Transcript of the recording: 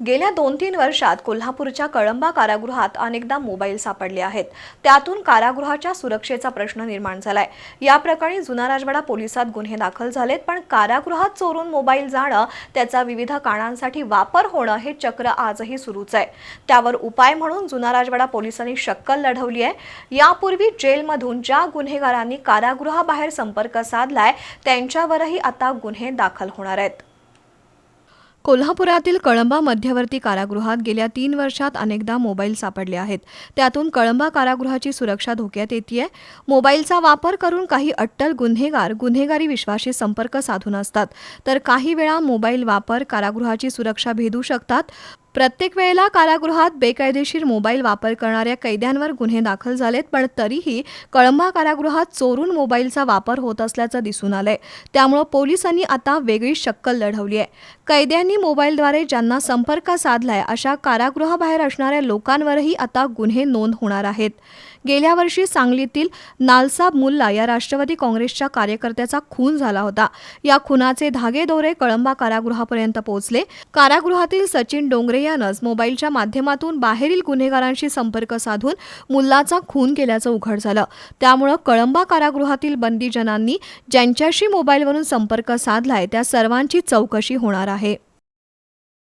गेल्या दोन तीन वर्षात कोल्हापूरच्या कळंबा कारागृहात अनेकदा मोबाईल सापडले आहेत. त्यातून कारागृहाच्या सुरक्षेचा प्रश्न निर्माण झालाय. या प्रकरणी जुना राजवाडा पोलिसात गुन्हे दाखल झालेत पण कारागृहात चोरून मोबाईल जाणं त्याचा विविध कारणांसाठी वापर होणं हे चक्र आजही सुरूच आहे. त्यावर उपाय म्हणून जुना राजवाडा पोलिसांनी शक्कल लढवली आहे. यापूर्वी जेलमधून ज्या गुन्हेगारांनी कारागृहाबाहेर संपर्क साधलाय त्यांच्यावरही आता गुन्हे दाखल होणार आहेत. कोल्हापुरातील कळंबा मध्यवर्ती कारागृहात गेल्या तीन वर्षात अनेकदा मोबाईल सापडले आहेत. त्यातून कळंबा कारागृहाची सुरक्षा धोक्यात येते मोबाईलचा वापर करून काही अट्टल गुन्हेगार गुन्हेगारी विश्वाशी संपर्क साधून असतात. तर काही वेळा मोबाईल वापर कारागृहाची सुरक्षा भेदू शकतात. प्रत्येक वेळेला कारागृहात बेकायदेशीर मोबाईल वापर करणाऱ्या कैद्यांवर गुन्हे दाखल झालेत पण तरीही कळंबा कारागृहात चोरून मोबाईलचा वापर होत असल्याचं दिसून आलंय. त्यामुळं पोलिसांनी आता वेगळी शक्कल लढवली आहे. कैद्यांनी मोबाईलद्वारे ज्यांना संपर्क साधलाय अशा कारागृहाबाहेर असणाऱ्या लोकांवरही आता गुन्हे नोंद होणार आहेत. गेल्या वर्षी सांगलीतील नालसाब मुल्ला या राष्ट्रवादी काँग्रेसच्या कार्यकर्त्याचा खून झाला होता. या खुनाचे धागेदोरे कळंबा कारागृहापर्यंत पोहोचले. कारागृहातील सचिन डोंगरे यानंच मोबाईलच्या माध्यमातून बाहेरील गुन्हेगारांशी संपर्क साधून मुल्लाचा खून केल्याचं उघड झालं. त्यामुळं कळंबा कारागृहातील बंदीजनांनी ज्यांच्याशी मोबाईलवरून संपर्क साधलाय त्या सर्वांची चौकशी होणार आहे.